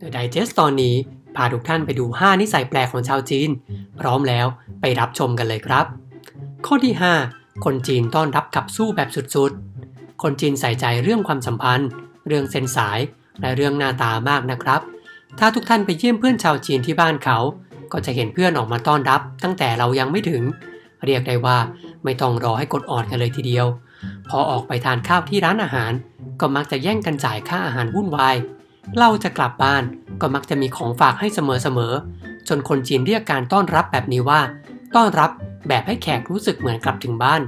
The Digest ตอนนี้พาทุกท่านไปดู 5 นิสัยแปลกของชาวจีน พร้อมแล้วไปรับชมกันเลยครับ ข้อที่ 5 คนจีนต้อนรับขับสู้แบบสุดๆ คนจีนใส่ใจเรื่องความสัมพันธ์ เรื่องเส้นสาย และเรื่องหน้าตามากนะครับ ถ้าทุกท่านไปเยี่ยมเพื่อนชาวจีนที่บ้านเขา ก็จะเห็นเพื่อนออกมาต้อนรับ ตั้งแต่เรายังไม่ถึง เรียกได้ว่าไม่ต้องรอให้กดออดกันเลยทีเดียว พอออกไปทานข้าวที่ร้านอาหาร ก็มักจะแย่งกันจ่ายค่าอาหารวุ่นวาย เราจะกลับบ้านก็มักจะมีของฝากให้เสมอๆ จนคนจีนเรียกการต้อนรับแบบนี้ว่า ต้อนรับแบบให้แขกรู้สึกเหมือนกลับถึงบ้าน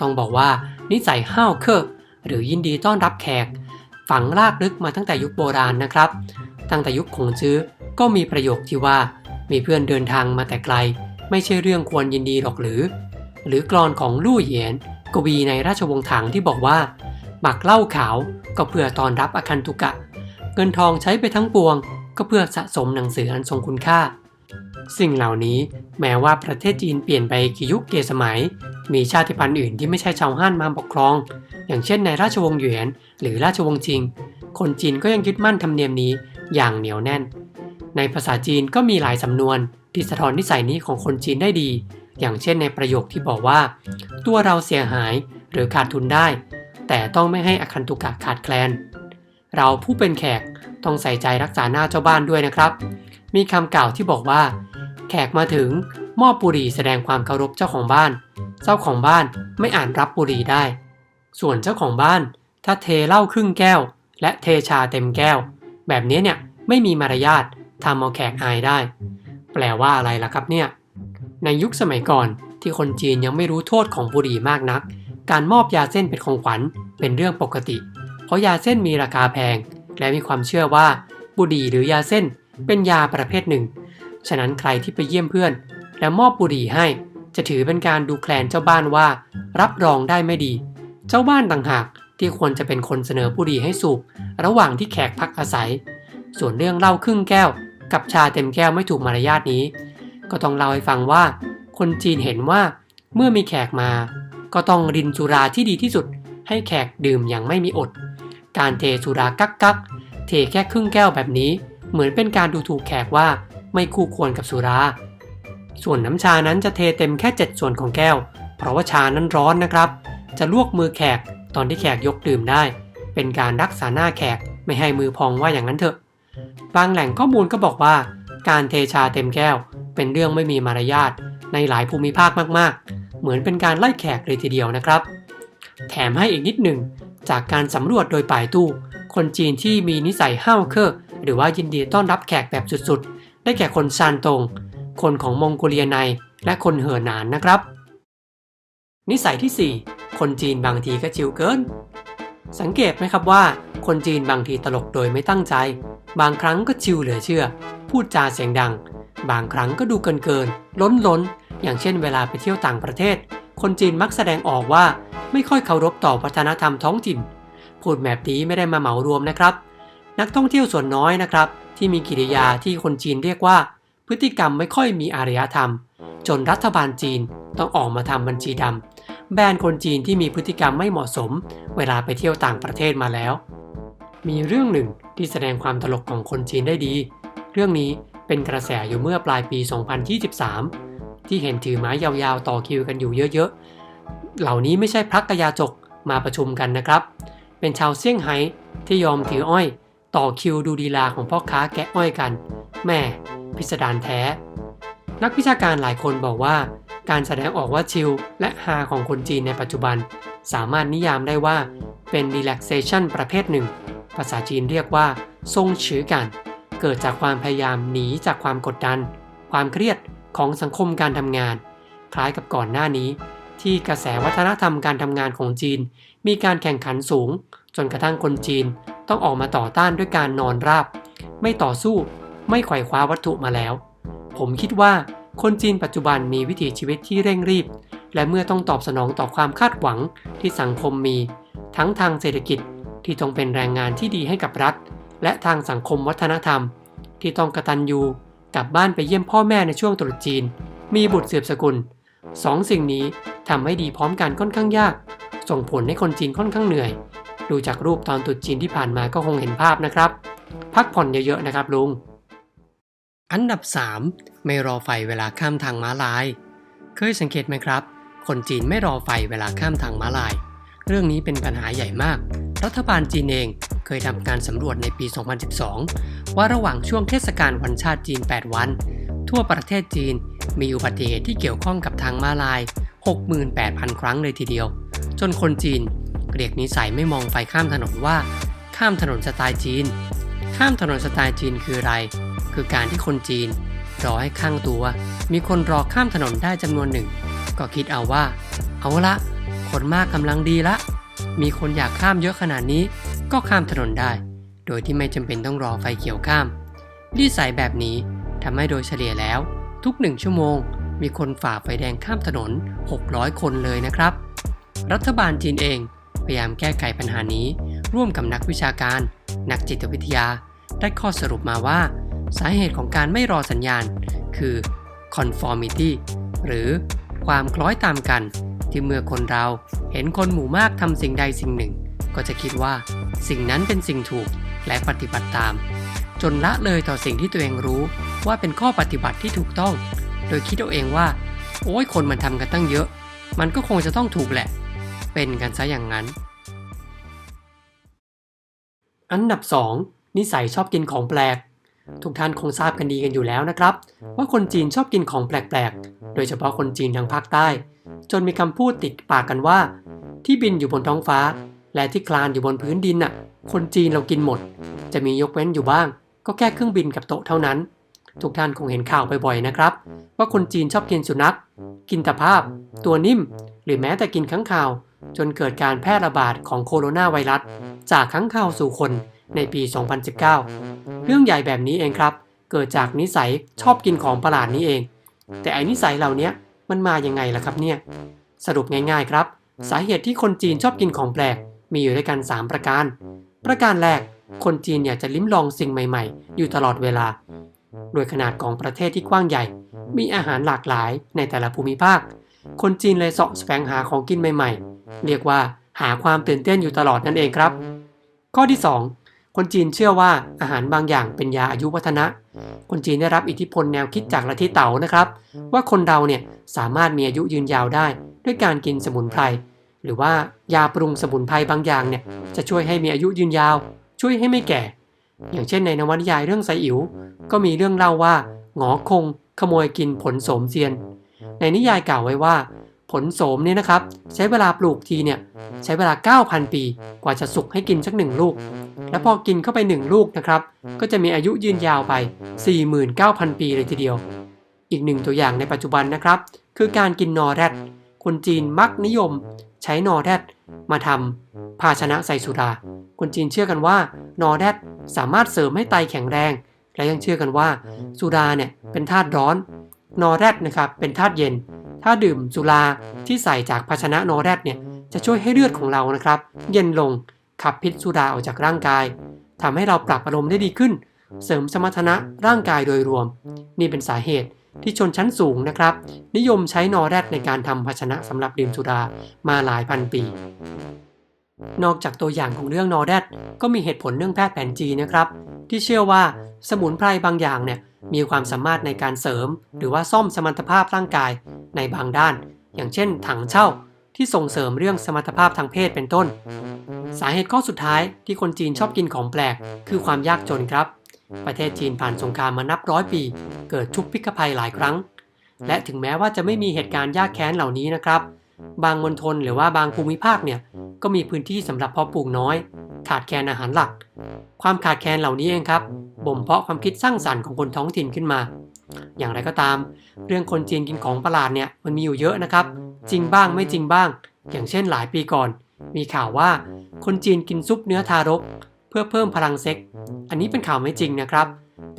ต้องบอกว่านิสัยห้าวเคอหรือยินดีต้อนรับแขก ฝังรากลึกมาตั้งแต่ยุคโบราณนะครับ ตั้งแต่ยุคขงจื้อก็มีประโยคที่ว่า มีเพื่อนเดินทางมาแต่ไกล ไม่ใช่เรื่องควรยินดีหรอกหรือ หรือกรอนของลู่เหยียน กวีในราชวงศ์ถังที่บอกว่าหมักเหล้าขาวก็เพื่อต้อนรับอคันตุกะ เงินทองใช้ไปทั้งปวง ก็เพื่อสะสมหนังสืออันทรงคุณค่า สิ่งเหล่านี้แม้ว่าประเทศจีนเปลี่ยนไปกี่ยุคกี่สมัย มีชาติพันธุ์อื่นที่ไม่ใช่ชาวฮั่นมาปกครอง อย่างเช่นในราชวงศ์หยวนหรือราชวงศ์จิง คนจีนก็ยังยึดมั่นธรรมเนียมนี้อย่างเหนียวแน่น ในภาษาจีนก็มีหลายสำนวนที่สะท้อนนิสัยนี้ของคนจีนได้ดี อย่างเช่นในประโยคที่บอกว่า ตัวเราเสียหายหรือขาดทุนได้ แต่ต้องไม่ให้อคันตุกะขาดแคลน เราผู้เป็นแขกต้องใส่ใจรักษาหน้าเจ้าบ้านด้วยนะครับ มีคำกล่าวที่บอกว่า แขกมาถึงมอบบุหรี่แสดงความเคารพเจ้าของบ้าน เจ้าของบ้านไม่อ่าจรับบุหรี่ได้ ส่วนเจ้าของบ้าน ถ้าเทเหล้าครึ่งแก้ว และเทชาเต็มแก้ว แบบนี้เนี่ยไม่มีมารยาททำเอาแขกอายได้ แปลว่าอะไรล่ะครับเนี่ย ในยุคสมัยก่อนที่คนจีนยังไม่รู้โทษของบุหรี่มากนัก การมอบยาเส้นเป็นของขวัญเป็นเรื่องปกติ ราะยาเส้นมีราคาแพง และมีความเชื่อว่า บุหรี่หรือยาเส้นเป็นยาประเภทหนึ่ง ฉะนั้นใครที่ไปเยี่ยมเพื่อน และมอบบุหรี่ให้ จะถือเป็นการดูแคลนเจ้าบ้านว่า รับรองได้ไม่ดี เจ้าบ้านต่างหากที่ควรจะเป็นคนเสนอบุหรี่ให้สูบระหว่างที่แขกพักอาศัย ส่วนเรื่องเหล้าครึ่งแก้ว กับชาเต็มแก้วไม่ถูกมารยาทนี้ ก็ต้องเล่าให้ฟังว่า คนจีนเห็นว่าเมื่อมีแขกมา ก็ต้องรินสุราที่ดีที่สุด ให้แขกดื่มอย่างไม่มีอด การเทสุรากักกักเทแค่ครึ่งแก้วแบบนี้ เหมือนเป็นการดูถูกแขกว่าไม่คู่ควรกับสุรา ส่วนน้ำชานั้นจะเทเต็มแค่ 7 ส่วนของแก้ว เพราะว่าชานั้นร้อนนะครับ จะลวกมือแขกตอนที่แขกยกดื่มได้ เป็นการรักษาหน้าแขกไม่ให้มือพองว่าอย่างนั้นเถอะ บางแหล่งข้อมูลก็บอกว่า การเทชาเต็มแก้ว เป็นเรื่องไม่มีมารยาทในหลายภูมิภาคมากๆ เหมือนเป็นการไล่แขกเลยทีเดียวนะครับ แถมให้อีกนิดหนึ่ง จากการสำรวจโดยป่ายตู้ คนจีนที่มีนิสัยห้าวเคอหรือว่ายินดีต้อนรับแขกแบบสุดๆ ได้แก่คนซานตง คนของมองโกเลียใน และคนเหอหนานนะครับ นิสัยที่ 4 คนจีนบางทีก็ชิวเกิน สังเกตไหมครับว่า คนจีนบางทีตลกโดยไม่ตั้งใจ บางครั้งก็ชิวเหลือเชื่อ พูดจาเสียงดัง บางครั้งก็ดูเกินเกิน ล้นล้นอย่างเช่นเวลาไปเที่ยวต่างประเทศ คนจีนมักแสดงออกว่าไม่ค่อยเคารพต่อวัฒนธรรมท้องถิ่น พูดแบบนี้ไม่ได้มาเหมารวมนะครับ นักท่องเที่ยวส่วนน้อยนะครับ ที่มีกิริยาที่คนจีนเรียกว่า พฤติกรรมไม่ค่อยมีอารยธรรม จนรัฐบาลจีนต้องออกมาทำบัญชีดำแบนคนจีนที่มีพฤติกรรมไม่เหมาะสม เวลาไปเที่ยวต่างประเทศมาแล้ว มีเรื่องหนึ่งที่แสดงความตลกของคนจีนได้ดี เรื่องนี้เป็นกระแสอยู่เมื่อปลายปี 2023 ที่เห็นถือไม้ยาวๆ ต่อคิวกันอยู่เยอะๆ เหล่านี้ไม่ใช่พระกยาจกมาประชุมกันนะครับ เป็นชาวเซี่ยงไฮ้ที่ยอมถืออ้อย ต่อคิวดูดีลาของพ่อค้าแกะอ้อยกัน แม่พิสดารแท้ นักวิชาการหลายคนบอกว่า การแสดงออกว่าชิลและฮาของคนจีนในปัจจุบัน สามารถนิยามได้ว่าเป็น relaxation ประเภทหนึ่ง ภาษาจีนเรียกว่าทรงชือกัน เกิดจากความพยายามหนีจากความกดดัน ความเครียด ของสังคมการทำงาน คล้ายกับก่อนหน้านี้ ที่กระแสวัฒนธรรมการทำงานของจีน มีการแข่งขันสูง จนกระทั่งคนจีนต้องออกมาต่อต้านด้วยการนอนราบ ไม่ต่อสู้ไม่ไขว่คว้าวัตถุมาแล้ว ผมคิดว่าคนจีนปัจจุบันมีวิถีชีวิตที่เร่งรีบ และเมื่อต้องตอบสนองต่อความคาดหวังที่สังคมมี ทั้งทางเศรษฐกิจที่ต้องเป็นแรงงานที่ดีให้กับรัฐ และทางสังคมวัฒนธรรม ที่ต้องกระตันยู กลับบ้านไปเยี่ยมพ่อแม่ในช่วงตรุษจีน มีบุตรสืบสกุลสองสิ่งนี้ทำให้ดีพร้อมกันค่อนข้างยาก ส่งผลให้คนจีนค่อนข้างเหนื่อย ดูจากรูปตอนตรุษจีนที่ผ่านมาก็คงเห็นภาพนะครับ พักผ่อนเยอะๆนะครับลุง อันดับ 3 ไม่รอไฟเวลาข้ามทางม้าลาย เคยสังเกตไหมครับ คนจีนไม่รอไฟเวลาข้ามทางม้าลาย เรื่องนี้เป็นปัญหาใหญ่มาก รัฐบาลจีนเองเคยทำการสำรวจในปี 2012 ว่าระหว่างช่วงเทศกาลวันชาติจีน 8 วัน ทั่วประเทศจีนมีอุบัติเหตุที่เกี่ยวข้องกับทางม้าลาย 68,000 ครั้งเลยทีเดียว จนคนจีนเรียกนิสัยไม่มองไฟข้ามถนนว่า ข้ามถนนสไตล์จีน ข้ามถนนสไตล์จีนคืออะไร คือการที่คนจีนรอให้ข้างตัว มีคนรอข้ามถนนได้จำนวนหนึ่ง ก็คิดเอาว่า เอาละคนมากกำลังดีละ มีคนอยากข้ามเยอะขนาดนี้ ก็ข้ามถนนได้ โดยที่ไม่จำเป็นต้องรอไฟเขียวข้ามนิสัยแบบนี้ทำให้โดยเฉลี่ยแล้ว ทุกหนึ่งชั่วโมง มีคนฝ่าไฟแดงข้ามถนน 600 คนเลยนะครับ รัฐบาลจีนเอง พยายามแก้ไขปัญหานี้ ร่วมกับนักวิชาการ นักจิตวิทยา ได้ข้อสรุปมาว่า สาเหตุของการไม่รอสัญญาณ คือ conformity หรือความคล้อยตามกัน ที่เมื่อคนเราเห็นคนหมู่มากทำสิ่งใดสิ่งหนึ่ง ก็จะคิดว่า สิ่งนั้นเป็นสิ่งถูก และปฏิบัติตาม จนละเลยต่อสิ่งที่ตัวเองรู้ว่าเป็นข้อปฏิบัติที่ถูกต้อง โดยคิดเอาเองว่า โอ้ยคนมันทำกันตั้งเยอะ มันก็คงจะต้องถูกแหละ เป็นกันซะอย่างนั้น อันดับ 2 นิสัยชอบกินของแปลก ทุกท่านคงทราบกันดีกันอยู่แล้วนะครับ ว่าคนจีนชอบกินของแปลกๆ โดยเฉพาะคนจีนทางภาคใต้ จนมีคำพูดติดปากกันว่า ที่บินอยู่บนท้องฟ้า และที่คลานอยู่บนพื้นดินน่ะ คนจีนเรากินหมด จะมียกเว้นอยู่บ้าง ก็แค่เครื่องบินกับโต๊ะเท่านั้น ทุกท่านคงเห็นข่าวบ่อยๆนะครับ ว่าคนจีนชอบกินสุนัข กินตะภาพ ตัวนิ่ม หรือแม้แต่กินค้างคาว จนเกิดการแพร่ระบาดของโคโรนาไวรัส จากค้างคาวสู่คนในปี 2019 เรื่องใหญ่แบบนี้เองครับ เกิดจากนิสัยชอบกินของประหลาดนี้เอง แต่ไอ้นิสัยเหล่านี้มันมายังไงล่ะครับเนี่ย สรุปง่ายๆครับ สาเหตุที่คนจีนชอบกินของแปลก มีอยู่ด้วยกัน 3 ประการ ประการแรก คนจีนอยากจะลิ้มลองสิ่งใหม่ๆ อยู่ตลอดเวลา โดยขนาดของประเทศที่กว้างใหญ่ มีอาหารหลากหลายในแต่ละภูมิภาค คนจีนเลยเสาะแสวงหาของกินใหม่ๆ เรียกว่าหาความตื่นเต้นอยู่ตลอดนั่นเองครับ ข้อที่ 2 คนจีนเชื่อว่าอาหารบางอย่างเป็นยาอายุวัฒนะ คนจีนได้รับอิทธิพลแนวคิดจากลัทธิเต๋านะครับ ว่าคนเราเนี่ยสามารถมีอายุยืนยาวได้ ด้วยการกินสมุนไพร หรือว่ายาปรุงสมุนไพรบางอย่างเนี่ยจะช่วยให้มีอายุยืนยาว ช่วยให้ไม่แก่ อย่างเช่นในนวนิยายเรื่องไซอิ๋วก็มีเรื่องเล่าว่าหงอคง ขโมยกินผลโสมเซียน ในนิยายกล่าวไว้ว่า ผลโสมเนี่ยนะครับ ใช้เวลาปลูกทีเนี่ยใช้เวลา 9,000 ปี กว่าจะสุกให้กินสักหนึ่งลูก แล้วพอกินเข้าไป1ลูกนะครับก็จะมีอายุยืนยาวไป 49,000 ปีเลยทีเดียว อีกหนึ่งตัวอย่างในปัจจุบันนะครับ คือการกินนอแรดคนจีนมักนิยม ใช้นอแรดมาทำภาชนะใส่สุรา คนจีนเชื่อกันว่านอแรดสามารถเสริมให้ไตแข็งแรง และยังเชื่อกันว่าสุราเนี่ยเป็นธาตุร้อน นอแรดนะครับเป็นธาตุเย็น ถ้าดื่มสุราที่ใส่จากภาชนะนอแรดเนี่ยจะช่วยให้เลือดของเรานะครับ เย็นลงขับพิษสุราออกจากร่างกายทำให้เราปรับอารมณ์ได้ดีขึ้น เสริมสมรรถนะร่างกายโดยรวม นี่เป็นสาเหตุ ที่ชนชั้นสูงนะครับ นิยมใช้นอแรดในการทำภาชนะสำหรับดื่มสุรามาหลายพันปี นอกจากตัวอย่างของเรื่องนอแรดก็มีเหตุผลเรื่องแพทย์แผนจีนนะครับ ที่เชื่อว่าสมุนไพรบางอย่างเนี่ยมีความสามารถในการเสริม หรือว่าซ่อมสมรรถภาพร่างกายในบางด้าน อย่างเช่น ถังเช่าที่ส่งเสริมเรื่องสมรรถภาพทางเพศเป็นต้น สาเหตุข้อสุดท้ายที่คนจีนชอบกินของแปลก คือความยากจนครับ ประเทศจีนผ่านสงครามมานับร้อยปี เกิดชุกพิกภัยหลายครั้ง และถึงแม้ว่าจะไม่มีเหตุการณ์ยากแค้นเหล่านี้นะครับ บางมณฑลหรือว่าบางภูมิภาคเนี่ยก็มีพื้นที่สำหรับเพาะปลูกน้อย ขาดแคลนอาหารหลัก ความขาดแคลนเหล่านี้เองครับบ่มเพาะความคิดสร้างสรรค์ของคนท้องถิ่นขึ้นมา อย่างไรก็ตาม เรื่องคนจีนกินของประหลาดเนี่ยมันมีอยู่เยอะนะครับ จริงบ้างไม่จริงบ้าง อย่างเช่นหลายปีก่อน มีข่าวว่าคนจีนกินซุปเนื้อทารก เพื่อเพิ่มพลังเซ็ก อันนี้เป็นข่าวไม่จริงนะครับ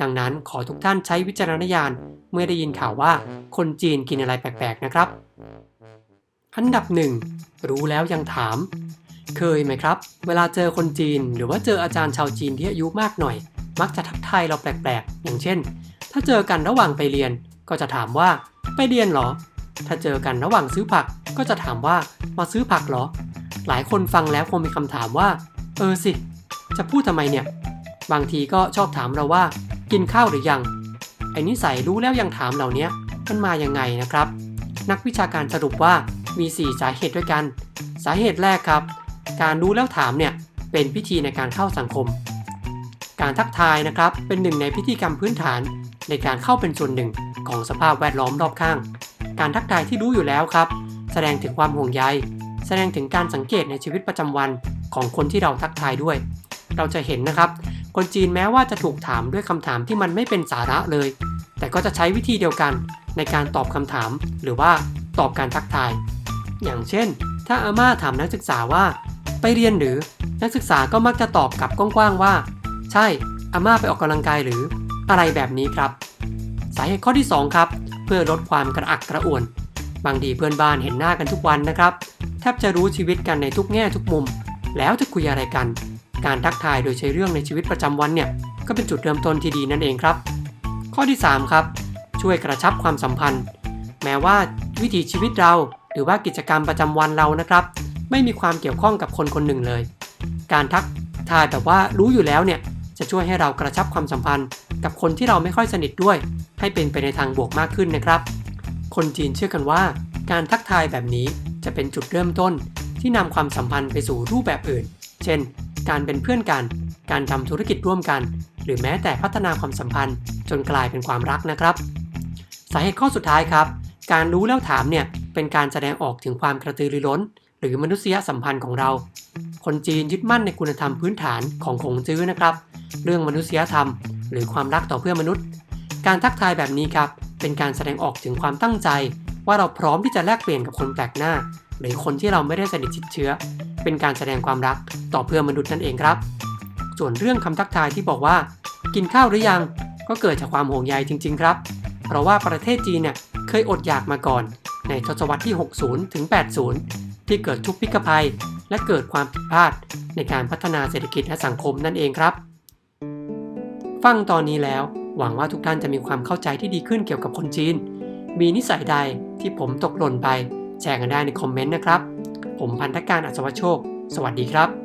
ดังนั้นขอทุกท่านใช้วิจารณญาณเมื่อได้ยินข่าวว่าคนจีนกินอะไรแปลกๆนะครับ อันดับหนึ่งรู้แล้วยังถาม เคยไหมครับ เวลาเจอคนจีน หรือว่าเจออาจารย์ชาวจีนที่อายุมากหน่อย มักจะทักทายเราแปลกๆ อย่างเช่น ถ้าเจอกันระหว่างไปเรียน ก็จะถามว่าไปเรียนเหรอ ถ้าเจอกันระหว่างซื้อผักก็จะถามว่ามาซื้อผักเหรอ หลายคนฟังแล้วคงมีคำถามว่า เออสิ จะพูดทำไมเนี่ย บางทีก็ชอบถามเราว่า กินข้าวหรือยัง ไอ้นิสัยรู้แล้วยังถามเหล่านี้มันมายังไงนะครับ นักวิชาการสรุปว่ามี 4 สาเหตุด้วยกัน สาเหตุแรกครับ การรู้แล้วถามเนี่ยเป็นพิธีในการเข้าสังคม การทักทายนะครับเป็นหนึ่งในพิธีกรรมพื้นฐานในการเข้าเป็นส่วนหนึ่งของสภาพแวดล้อมรอบข้าง การทักทายที่รู้อยู่แล้วครับ แสดงถึงความห่วงใย แสดงถึงการสังเกตในชีวิตประจำวันของคนที่เราทักทายด้วย เราจะเห็นนะครับ คนจีนแม้ว่าจะถูกถามด้วยคำถามที่มันไม่เป็นสาระเลย แต่ก็จะใช้วิธีเดียวกันในการตอบคำถาม หรือว่าตอบการทักทาย อย่างเช่น ถ้าอาม่าถามนักศึกษาว่า ไปเรียนหรือ นักศึกษาก็มักจะตอบกลับกว้างๆว่า ใช่ อาม่าไปออกกำลังกายหรือ อะไรแบบนี้ครับ สาเหตุข้อที่ 2 ครับ เพื่อลดความกระอักกระอ่วน บางทีเพื่อนบ้านเห็นหน้ากันทุกวันนะครับ แทบจะรู้ชีวิตกันในทุกแง่ทุกมุม แล้วจะคุยอะไรกัน การทักทายโดยใช้เรื่องในชีวิตประจำวันเนี่ยก็เป็นจุดเริ่มต้นที่ดีนั่นเองครับ ข้อที่ 3 ครับ ช่วยกระชับความสัมพันธ์ แม้ว่าวิถีชีวิตเราหรือว่ากิจกรรมประจำวันเรานะครับ ไม่มีความเกี่ยวข้องกับคนคนหนึ่งเลย การทักทายแบบว่ารู้อยู่แล้วเนี่ยจะช่วยให้เรากระชับความสัมพันธ์ กับคนที่เราไม่ค่อยสนิทด้วย ให้เป็นไปในทางบวกมากขึ้นนะครับ คนจีนเชื่อกันว่า การทักทายแบบนี้จะเป็นจุดเริ่มต้นที่นำความสัมพันธ์ไปสู่รูปแบบอื่น เช่น การเป็นเพื่อนกัน การทำธุรกิจร่วมกัน หรือแม้แต่พัฒนาความสัมพันธ์ จนกลายเป็นความรักนะครับ สาเหตุข้อสุดท้ายครับ การรู้แล้วถามเนี่ยเป็นการแสดงออกถึงความกระตือรือร้น หรือมนุษยสัมพันธ์ของเรา คนจีนยึดมั่นในคุณธรรมพื้นฐานของขงจื้อนะครับ เรื่องมนุษยธรรม หรือความรักต่อเพื่อนมนุษย์ การทักทายแบบนี้ครับเป็นการแสดงออกถึงความตั้งใจ ว่าเราพร้อมที่จะแลกเปลี่ยนกับคนแปลกหน้า หรือคนที่เราไม่ได้สนิทชิดเชื้อ เป็นการแสดงความรักต่อเพื่อนมนุษย์นั่นเองครับ ส่วนเรื่องคำทักทายที่บอกว่า กินข้าวหรือยังก็เกิดจากความห่วงใยจริง ๆ ครับ เพราะว่าประเทศจีนเนี่ยเคยอดอยากมาก่อน ในทศวรรษที่ 60 ถึง 80 ที่เกิดทุกพิกภัย และเกิดความผิดพลาด ในการพัฒนาเศรษฐกิจและสังคมนั่นเองครับ ฟังตอนนี้แล้วหวังว่าทุกท่านจะมีความเข้าใจที่ดีขึ้นเกี่ยวกับคนจีน มีนิสัยใดที่ผมตกหล่นไป แชร์กันได้ในคอมเมนต์นะครับ ผมพันธการอัศวโชค สวัสดีครับ